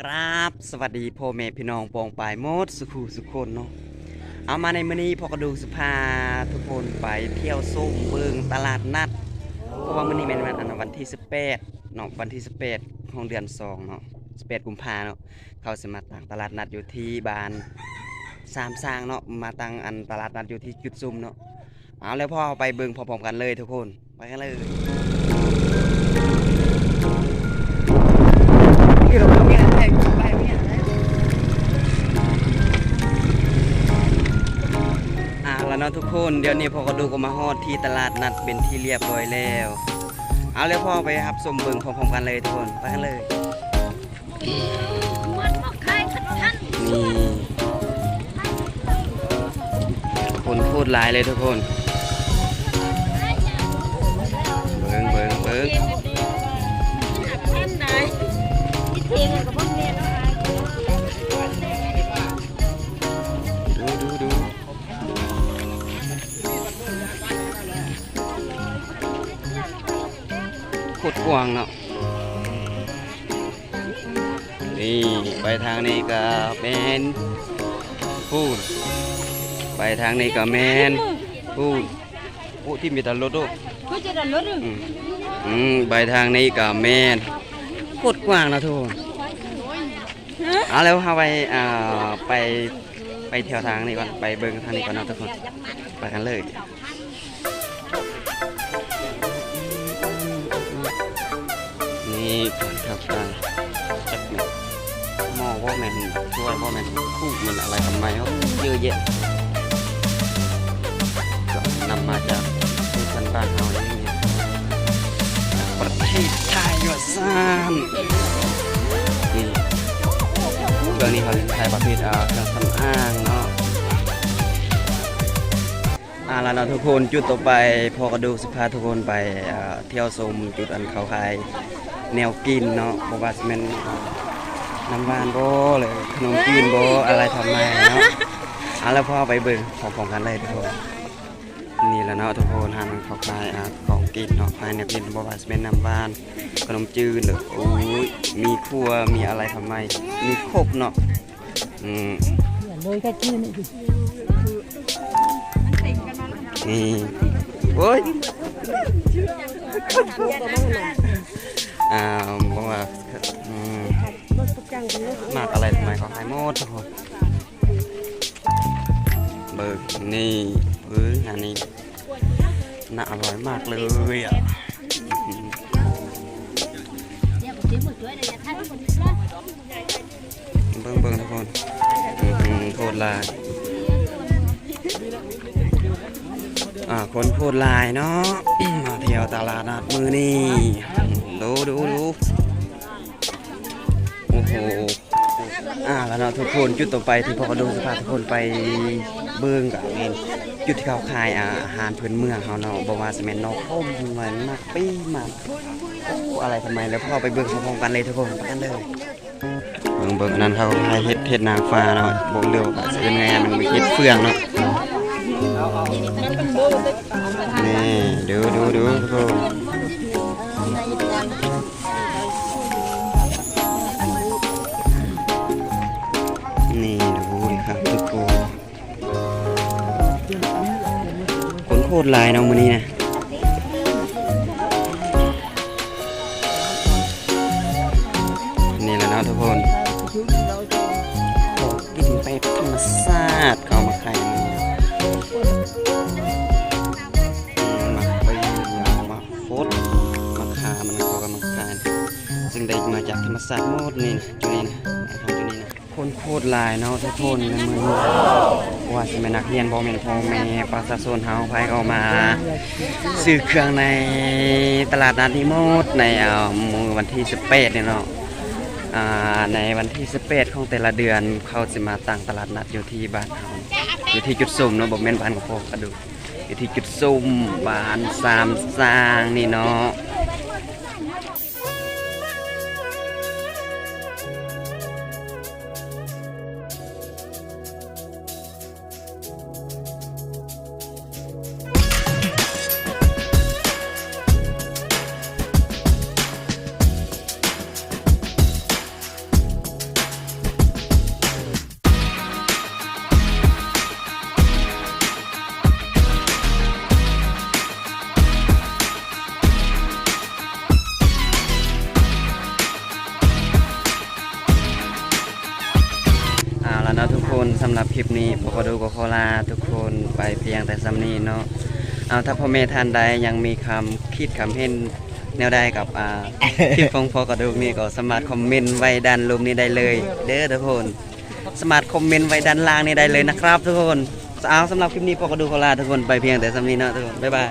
กราบสวัสดีพ่อแม่พี่น้องปองปายมดสุขุสุคนเนาะเอามาในมื้อนี้พอกระดูกสภาทุกคนไปเที่ยวส้มเบิงตลาดนัด เพราะว่ามื้อนี้แม่นวันอันวันที่18เนาะวันที่18ของเดือน2เนาะ18กุมภาเนาะเขาสิมาตั้งตลาดนัดอยู่ที่บ้านสามสร้างเนาะมาตั้งอันตลาดนัดอยู่ที่จุดซุ่มเนาะเอาแล้วพ่อไปเบิ่งพร้อมๆกันเลยทุกคนไปกันเลย นาะทุกคนเดี๋ยวนี้พ่อก็ดูก็มาฮอดที่ตลาดนัดเป็นที่เรียบร้อยแล้ว เอาเลยพ่อไปครับสมบึงพร้อมๆกันเลยทุกคนไปกันเลยนี่คนพูดหลายเลยทุกคน โคตรกว้างเนาะนี่ไปทางนี้ก็แมนพูดไปทางนี้ก็แมนพูดพูดที่มีแต่รถด้วยก็จะดันรถอืมอืมไปทางนี้ก็แมนโคตรกว้างนะทุกคนเอาแล้วเข้าไปอ่าไปไปเที่ยวทางนี้ก่อนไปเบิ่งทางนี้ก่อนนะทุกคนไปกันเลย นี่ก่อนครับการจักแมนหม้อว่าแมนช่วยว่าแมนคู่มันอะไรทำไมเขาเยอะแยะก็นำมาจากที่พันบ้านเฮานี่ประเทศไทยว่าซ่านนี่เรื่องนี้เขาใช้ประเภทอ่าเครื่องสำอางเนาะ แล้วเนาะทุกคนจุดต่อไปพอกระดูกสิพาทุกคนไปเที่ยวชมจุดอันเขาขายแนวกินเนาะบ่ว่าสิแม่นน้ำหวานโบ่หรือขนมจีนโบอะไรทำไมเนาะอ่าแล้วพ่อไปเบิ่งพร้อมๆกันเลยทุกคนนี่แหละเนาะทุกคนหามันเขาขายของกินเนาะภายในกินบ่ว่าสิเป็นน้ำบ้านขนมจืดหรือโอ้ยมีครัวมีอะไรทำไมมีครบเนาะอืมเลยก็ชื่อนี่ นี่โอ้ยอ่าบอกว่าอืมมากอะไรทำไมเขาขายหมดทุกคนเบิกนี่เอ้ยอันนี้น่าอร่อยมากเลยอะเนี่ยผมซื้อหมดด้วยเลยท่านคนนี้เบิ่งเบิ่งทุกคนอื้อหือโคตรลาย อ่าคนพูดลายเนาะ มาเที่ยวตลาดนัดมือนี่ดูดูดูโอ้โหอ่าแล้วเนาะทุกคนจุดต่อไปที่พอดูสภาพทุกคนไปเบิ่งกับเมนจุดที่เขาขายอาหารพื้นเมืองเขาเนาะบอกว่าสแมนนอกต้มเหมือนมากปี้มากอะไรทำไมแล้วพอไปเบิ่งพร้อมกันเลยทุกคนไปกันเลยเบิ่งเบิ่งนั่นเขาให้เฮ็ดเฮ็ดนางฟ้าเนาะบ่เร็วก็สิเป็นไงมันมีเฮ็ดเฟืองเนาะ นี่ดูดูดูทุกคนนี่ดูดิครับทุกคนขนโคตรลายเนาะมันนี่นะ มาจากธรรมชาติหมดนี่จุดนี้นะทำจุดนี้นะคนโคตรลายเนาะทุกคนในเมือว่าสิแม่นักเรียนบ่แม่นพ่อแม่ประชาชนเฮาไผก็มาซื้อเครื่องในตลาดนัดนี้หมดในอ่อมื้อวันที่18เนี่ยเนาะอ่าในวันที่18ของแต่ละเดือนเขาจะมาตั้งตลาดนัดอยู่ที่บ้านเฮาอยู่ที่จุดซุ่มเนาะบ่แม่นบ้านของพวกกระดูอยู่ที่จุดซุ่มบ้านสามสร้างนี่เนาะ อาแล้วนะทุกคนสำหรับคลิปนี้พวกเราดูก็ขอลาทุกคนไปเพียงแต่สำนี้เนาะเอาถ้าพ่อแม่ท่านใดยังมีคำคิดคำเห็นแนวใดกับอ่า คลิปของพอกระดูกนี่ก็สามารถคอมเมนต์ไว้ด้านรูปนี้ได้เลย เด้อทุกคนสามารถคอมเมนต์ไว้ด้านล่างนี้ได้เลยนะครับ ทุกคนเอาสำหรับคลิปนี้พอกระดูกขอลาทุกคนไปเพียงแต่สำนี้เนาะทุกคนบ๊ายบาย